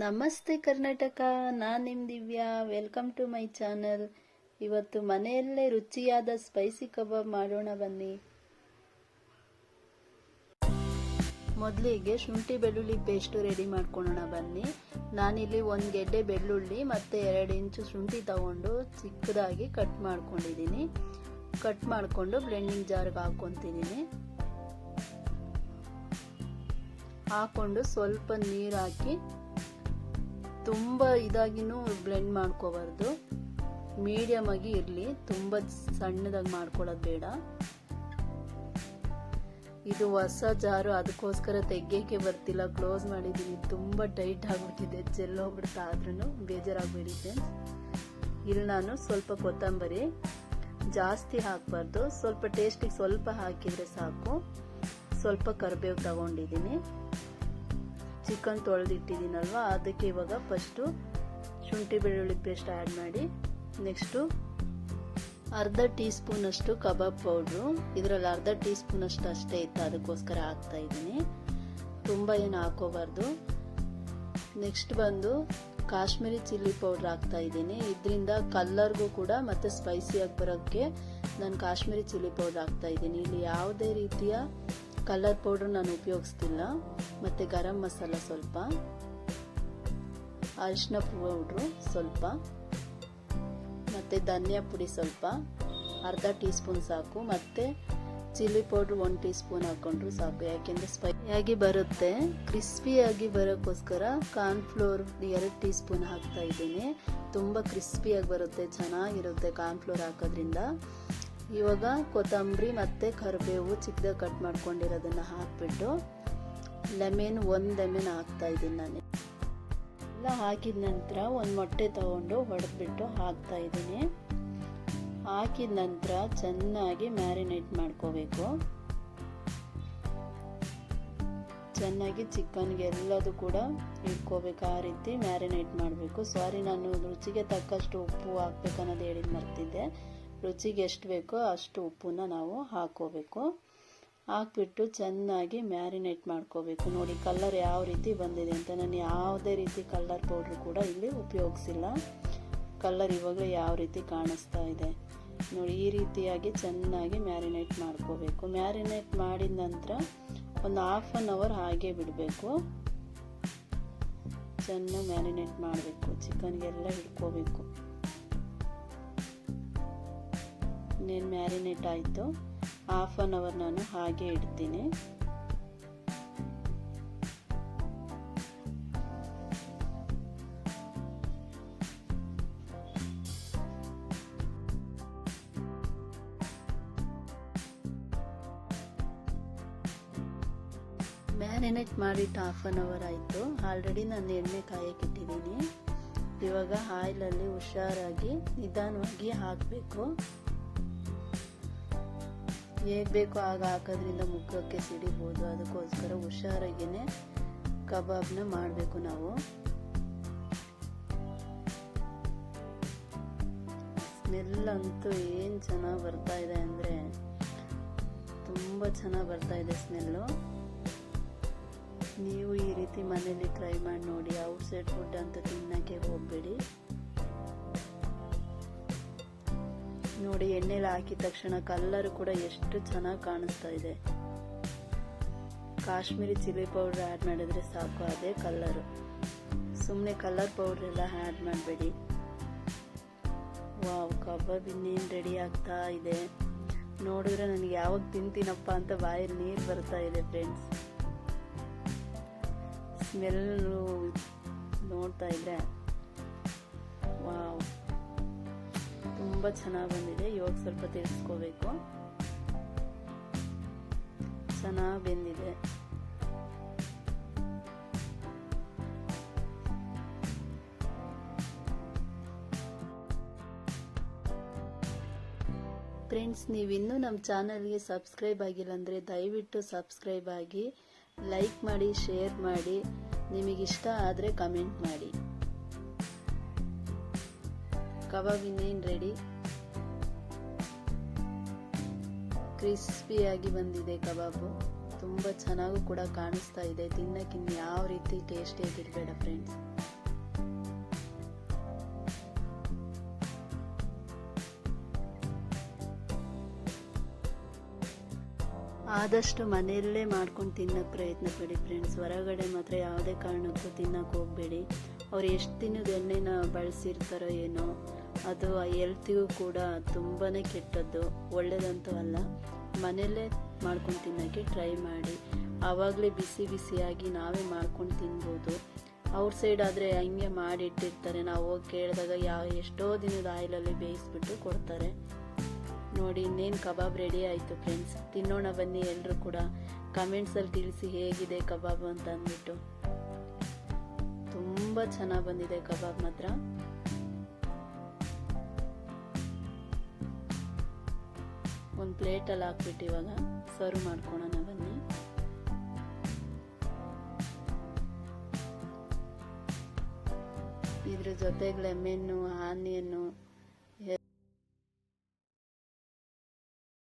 ನಮಸ್ತೆ ಕರ್ನಾಟಕ, ನಾನು ನಿಮ್ಮ Divya welcome to my channel ಇವತ್ತು ಮನೆಯಲ್ಲೇ ರುಚಿಯಾದ ಸ್ಪೈಸಿ ಕಬಾಬ್ ಮಾಡೋಣ ಬನ್ನಿ. ಮೊದಲಿಗೆ ಶುಂಠಿ ಬೆಳ್ಳುಳ್ಳಿ ಪೇಸ್ಟು ರೆಡಿ ಮಾಡ್ಕೊಳ್ಳೋಣ ಬನ್ನಿ. ನಾನಿಲ್ಲಿ ಒಂದು ಗೆಡ್ಡೆ ಬೆಳ್ಳುಳ್ಳಿ ಮತ್ತು ಎರಡು ಇಂಚು ಶುಂಠಿ ತಗೊಂಡು ಚಿಕ್ಕದಾಗಿ ಕಟ್ ಮಾಡ್ಕೊಂಡಿದ್ದೀನಿ ಕಟ್ ಮಾಡಿಕೊಂಡು ಬ್ಲೆಂಡಿಂಗ್ ಜಾರ್ಗೆ ಹಾಕ್ಕೊತಿದ್ದೀನಿ ಹಾಕೊಂಡು ಸ್ವಲ್ಪ ನೀರು ಹಾಕಿ ತುಂಬ ಇದಾಗಿನೂ ಬ್ಲೆಂಡ್ ಮಾಡ್ಕೋಬಾರ್ದು. ಮೀಡಿಯಮ್ ಆಗಿ ಇರಲಿ. ತುಂಬ ಸಣ್ಣದಾಗಿ ಮಾಡ್ಕೊಳ್ಳೋದು ಬೇಡ. ಇದು ಹೊಸ ಜಾರು ಅದಕ್ಕೋಸ್ಕರ ತೆಗಿಯೋಕ್ಕೆ ಬರ್ತಿಲ್ಲ. ಕ್ಲೋಸ್ ಮಾಡಿದ್ದೀನಿ ತುಂಬ ಟೈಟ್ ಆಗಿಬಿಟ್ಟಿದೆ. ಚೆಲ್ಲೋಗ್ಬಿಡ್ತಾ ಆದ್ರೂ ಬೇಜಾರಾಗ್ಬೇಡಿ ಫ್ರೆಂಡ್ಸ್ ಇಲ್ಲಿ ನಾನು ಸ್ವಲ್ಪ ಕೊತ್ತಂಬರಿ ಜಾಸ್ತಿ ಹಾಕಬಾರ್ದು. ಸ್ವಲ್ಪ ಟೇಸ್ಟಿಗೆ ಸ್ವಲ್ಪ ಹಾಕಿದರೆ ಸಾಕು. ಸ್ವಲ್ಪ ಕರಿಬೇವು ತಗೊಂಡಿದ್ದೀನಿ ಚಿಕನ್ ತೊಳೆದಿಟ್ಟಿದ್ದೀನಲ್ವ, ಅದಕ್ಕೆ ಇವಾಗ ಫಸ್ಟು ಶುಂಠಿ ಬೆಳ್ಳುಳ್ಳಿ ಪೇಸ್ಟ್ ಆ್ಯಡ್ ಮಾಡಿ ನೆಕ್ಸ್ಟು ಅರ್ಧ ಟೀ ಸ್ಪೂನಷ್ಟು ಕಬಾಬ್ ಪೌಡ್ರು ಇದರಲ್ಲಿ ಅರ್ಧ ಟೀ ಸ್ಪೂನಷ್ಟು ಅಷ್ಟೇ ಇತ್ತು, ಅದಕ್ಕೋಸ್ಕರ ಹಾಕ್ತಾ ಇದ್ದೀನಿ. ತುಂಬ ಏನು ಹಾಕೋಬಾರ್ದು ನೆಕ್ಸ್ಟ್ ಬಂದು ಕಾಶ್ಮೀರಿ ಚಿಲ್ಲಿ ಪೌಡ್ರ್ ಹಾಕ್ತಾ ಇದ್ದೀನಿ. ಇದರಿಂದ ಕಲ್ಲರ್ಗೂ ಕೂಡ ಮತ್ತು ಸ್ಪೈಸಿಯಾಗಿ ಬರೋಕ್ಕೆ ನಾನು ಕಾಶ್ಮೀರಿ ಚಿಲ್ಲಿ ಪೌಡ್ರ್ ಹಾಕ್ತಾ ಇದ್ದೀನಿ. ಇಲ್ಲಿ ಯಾವುದೇ ರೀತಿಯ ಕಲರ್ ಪೌಡ್ರ್ ನಾನು ಉಪಯೋಗಿಸ್ತಿಲ್ಲ, ಮತ್ತು ಗರಂ ಮಸಾಲ ಸ್ವಲ್ಪ, ಅರಿಶಿನ ಪೌಡ್ರು ಸ್ವಲ್ಪ, ಮತ್ತು ಧನಿಯಾ ಪುಡಿ ಸ್ವಲ್ಪ, ಅರ್ಧ ಟೀ ಸ್ಪೂನ್ ಸಾಕು, ಮತ್ತು chilli powder one teaspoon ಹಾಕೊಂಡ್ರು ಸಾಕು, ಯಾಕೆಂದರೆ ಸ್ಪೈಸಿಯಾಗಿ ಬರುತ್ತೆ. ಕ್ರಿಸ್ಪಿಯಾಗಿ ಬರೋಕ್ಕೋಸ್ಕರ ಕಾರ್ನ್ಫ್ಲೋರ್ ಎರಡು ಟೀ ಸ್ಪೂನ್ ಹಾಕ್ತಾ ಇದ್ದೀನಿ. ತುಂಬ ಕ್ರಿಸ್ಪಿಯಾಗಿ ಬರುತ್ತೆ, ಚೆನ್ನಾಗಿರುತ್ತೆ ಕಾರ್ನ್ಫ್ಲೋರ್ ಹಾಕೋದ್ರಿಂದ. ಇವಾಗ ಕೊತ್ತಂಬರಿ ಮತ್ತು ಕರಿಬೇವು ಚಿಕ್ಕದಾಗಿ ಕಟ್ ಮಾಡ್ಕೊಂಡಿರೋದನ್ನು ಹಾಕಿಬಿಟ್ಟು ಲೆಮೆನ್ ಒಂದು ಲೆಮೆನ್ ಹಾಕ್ತಾಯಿದ್ದೀನಿ ನಾನು. ಎಲ್ಲ ಹಾಕಿದ ನಂತರ ಒಂದು ಮೊಟ್ಟೆ ತೊಗೊಂಡು ಹೊಡೆದ್ಬಿಟ್ಟು ಹಾಕ್ತಾಯಿದ್ದೀನಿ ಹಾಕಿದ ನಂತರ ಚೆನ್ನಾಗಿ ಮ್ಯಾರಿನೇಟ್ ಮಾಡ್ಕೋಬೇಕು. ಚೆನ್ನಾಗಿ ಚಿಕನ್ಗೆ ಎಲ್ಲದೂ ಕೂಡ ಇಟ್ಕೋಬೇಕು. ಆ ರೀತಿ ಮ್ಯಾರಿನೇಟ್ ಮಾಡಬೇಕು. ಸಾರಿ ನಾನು ರುಚಿಗೆ ತಕ್ಕಷ್ಟು ಉಪ್ಪು ಹಾಕ್ಬೇಕನ್ನೋದು ಹೇಳಿದ್ ಮರ್ತಿದ್ದೆ. ರುಚಿಗೆ ಎಷ್ಟು ಬೇಕೋ ಅಷ್ಟು ಉಪ್ಪನ್ನ ನಾವು ಹಾಕೋಬೇಕು. ಹಾಕ್ಬಿಟ್ಟು ಚೆನ್ನಾಗಿ ಮ್ಯಾರಿನೇಟ್ ಮಾಡ್ಕೋಬೇಕು. ನೋಡಿ ಕಲ್ಲರ್ ಯಾವ ರೀತಿ ಬಂದಿದೆ ಅಂತ. ನಾನು ಯಾವುದೇ ರೀತಿ ಕಲರ್ ಪೌಡ್ರ್ ಕೂಡ ಇಲ್ಲಿ ಉಪಯೋಗಿಸಿಲ್ಲ. ಕಲ್ಲರ್ ಇವಾಗ ಯಾವ ರೀತಿ ಕಾಣಿಸ್ತಾ ಇದೆ. ನೋಡಿ, ಈ ರೀತಿಯಾಗಿ ಚೆನ್ನಾಗಿ ಮ್ಯಾರಿನೇಟ್ ಮಾಡ್ಕೋಬೇಕು. ಮ್ಯಾರಿನೇಟ್ ಮಾಡಿದ ನಂತರ ಒಂದು ಹಾಫ್ ಆನ್ ಅವರ್ ಹಾಗೆ ಬಿಡಬೇಕು. ಚೆನ್ನಾಗಿ ಮ್ಯಾರಿನೇಟ್ ಮಾಡಬೇಕು. ಚಿಕನ್ಗೆಲ್ಲ ಹಿಡ್ಕೋಬೇಕು ಇನ್ನೇನು ಮ್ಯಾರಿನೇಟ್ ಆಯಿತು. ಹಾಫ್ ಆನ್ ಅವರ್ ನಾನು ಹಾಗೆ ಇಡ್ತೀನಿ. ಮ್ಯಾರಿನೇಟ್ ಮಾಡಿಟ್ಟು ಹಾಫ್ ಆನ್ ಅವರ್ ಆಯಿತು. ಆಲ್ರೆಡಿ ನಾನು ಎಣ್ಣೆ ಕಾಯಕ್ಕಿಟ್ಟಿದ್ದೀನಿ ಇವಾಗ ಆಯಿಲಲ್ಲಿ ಹುಷಾರಾಗಿ ನಿಧಾನವಾಗಿ ಹಾಕಬೇಕು. ಹೇಗೆ ಬೇಕೋ ಆಗ ಹಾಕೋದ್ರಿಂದ ಮುಖಕ್ಕೆ ಸಿಡಿಬೋದು. ಅದಕ್ಕೋಸ್ಕರ ಹುಷಾರಾಗಿಯೇ ಕಬಾಬ್ನ ಮಾಡಬೇಕು ನಾವು. ಸ್ಮೆಲ್ ಅಂತೂ ಏನು ಚೆನ್ನಾಗಿ ಬರ್ತಾ ಇದೆ ಅಂದರೆ ತುಂಬ ಚೆನ್ನಾಗಿ ಬರ್ತಾ ಇದೆ ಸ್ಮೆಲ್ಲು. ನೀವು ಈ ರೀತಿ ಮನೇಲಿ ಟ್ರೈ ಮಾಡಿ ನೋಡಿ. ಔಟ್ಸೈಡ್ ಫುಡ್ ಅಂತ ತಿನ್ನೋಕ್ಕೆ ಹೋಗಬೇಡಿ. ನೋಡಿ ಎಣ್ಣೆಲಿ ಹಾಕಿದ ತಕ್ಷಣ ಕಲ್ಲರ್ ಕೂಡ ಎಷ್ಟು ಚೆನ್ನಾಗಿ ಕಾಣಿಸ್ತಾ ಇದೆ. ಕಾಶ್ಮೀರಿ ಚಿಲ್ಲಿ ಪೌಡ್ರ್ ಆ್ಯಡ್ ಮಾಡಿದ್ರೆ ಸಾಕು ಅದೇ ಕಲ್ಲರು. ಸುಮ್ಮನೆ ಕಲ್ಲರ್ ಪೌಡ್ರ್ ಎಲ್ಲ ಆ್ಯಡ್ ಮಾಡಬೇಡಿ. ವಾವ್, ಕಬಾಬ್ ಇನ್ನೇನು ರೆಡಿ ಆಗ್ತಾ ಇದೆ. ನೋಡಿದ್ರೆ ನನಗೆ ಯಾವಾಗ ತಿಂತೀನಪ್ಪ ಅಂತ ಬಾಯಲ್ಲಿ ನೀರು ಬರ್ತಾ ಇದೆ ಫ್ರೆಂಡ್ಸ್ ಸ್ಮೆಲ್ಲು ನೋಡ್ತಾ ಇದ್ರೆ. ವಾವ್. ತುಂಬ ಚೆನ್ನಾಗಿ ಬಂದಿದೆ. ಇವಾಗ ಸ್ವಲ್ಪ ತಿರ್ಸ್ಕೋಬೇಕು. ಚೆನ್ನಾಗಿ ಬೆಂದಿದೆ. ಫ್ರೆಂಡ್ಸ್ ನೀವಿನ್ನೂ ನಮ್ಮ ಚಾನಲ್ಗೆ ಸಬ್ಸ್ಕ್ರೈಬ್ ಆಗಿಲ್ಲ ಅಂದರೆ ದಯವಿಟ್ಟು ಸಬ್ಸ್ಕ್ರೈಬ್ ಆಗಿ, ಲೈಕ್ ಮಾಡಿ, ಶೇರ್ ಮಾಡಿ. ನಿಮಗಿಷ್ಟ ಆದರೆ ಕಮೆಂಟ್ ಮಾಡಿ. ಕಬಾಬ್ ಇನ್ನೇನು ರೆಡಿ ಕ್ರಿಸ್ಪಿಯಾಗಿ ಬಂದಿದೆ ಕಬಾಬು. ತುಂಬ ಚೆನ್ನಾಗೂ ಕೂಡ ಕಾಣಿಸ್ತಾ ಇದೆ. ತಿನ್ನಕ್ಕಿನ್ನು ಯಾವ ರೀತಿ ಟೇಸ್ಟಿಯಾಗಿರಬೇಡ ಫ್ರೆಂಡ್ಸ್ ಆದಷ್ಟು ಮನೆಯಲ್ಲೇ ಮಾಡ್ಕೊಂಡು ತಿನ್ನೋಕ್ಕೆ ಪ್ರಯತ್ನ ಪಡಿ ಫ್ರೆಂಡ್ಸ್ ಹೊರಗಡೆ ಮಾತ್ರ ಯಾವುದೇ ಕಾರಣಕ್ಕೂ ತಿನ್ನೋಕೆ ಹೋಗಬೇಡಿ. ಅವ್ರು ಎಷ್ಟು ತಿನ್ನೋದು ಎಣ್ಣೆನ ಬಳಸಿರ್ತಾರೋ ಏನೋ. ಅದು ಹೆಲ್ತಿಗೂ ಕೂಡ ತುಂಬಾ ಕೆಟ್ಟದ್ದು ಒಳ್ಳೆಯದಂತೂ ಅಲ್ಲ. ಮನೆಯಲ್ಲೇ ಮಾಡ್ಕೊಂಡು ತಿನ್ನೋಕ್ಕೆ ಟ್ರೈ ಮಾಡಿ. ಆವಾಗಲೇ ಬಿಸಿ ಬಿಸಿಯಾಗಿ ನಾವೇ ಮಾಡ್ಕೊಂಡು ತಿನ್ಬೋದು. ಅವ್ರ ಸೈಡ್ ಆದರೆ ಹಂಗೆ ಮಾಡಿಟ್ಟಿರ್ತಾರೆ ನಾವು ಹೋಗಿ ಕೇಳಿದಾಗ ಯಾವ ಎಷ್ಟೋ ದಿನದ ಆಯಿಲಲ್ಲಿ ಬೇಯಿಸ್ಬಿಟ್ಟು ಕೊಡ್ತಾರೆ. ನೋಡಿ, ಇನ್ನೇನು ಕಬಾಬ್ ರೆಡಿ ಆಯಿತು ಫ್ರೆಂಡ್ಸ್ ತಿನ್ನೋಣ ಬನ್ನಿ ಎಲ್ಲರೂ ಕೂಡ. ಕಮೆಂಟ್ಸಲ್ಲಿ ತಿಳಿಸಿ ಹೇಗಿದೆ ಕಬಾಬ್ ಅಂತ ಅಂದ್ಬಿಟ್ಟು. ತುಂಬ ಚೆನ್ನಾಗಿ ಬಂದಿದೆ ಕಬಾಬ್ ಮಾತ್ರ. ಒಂದು ಪ್ಲೇಟಲ್ಲಿ ಹಾಕ್ಬಿಟ್ಟು ಇವಾಗ ಸರ್ವ್ ಮಾಡ್ಕೊಳೋಣ ಬನ್ನಿ. ಇದ್ರ ಜೊತೆಗೆ ಲೆಮೆನ್ನು ಆನಿಯನ್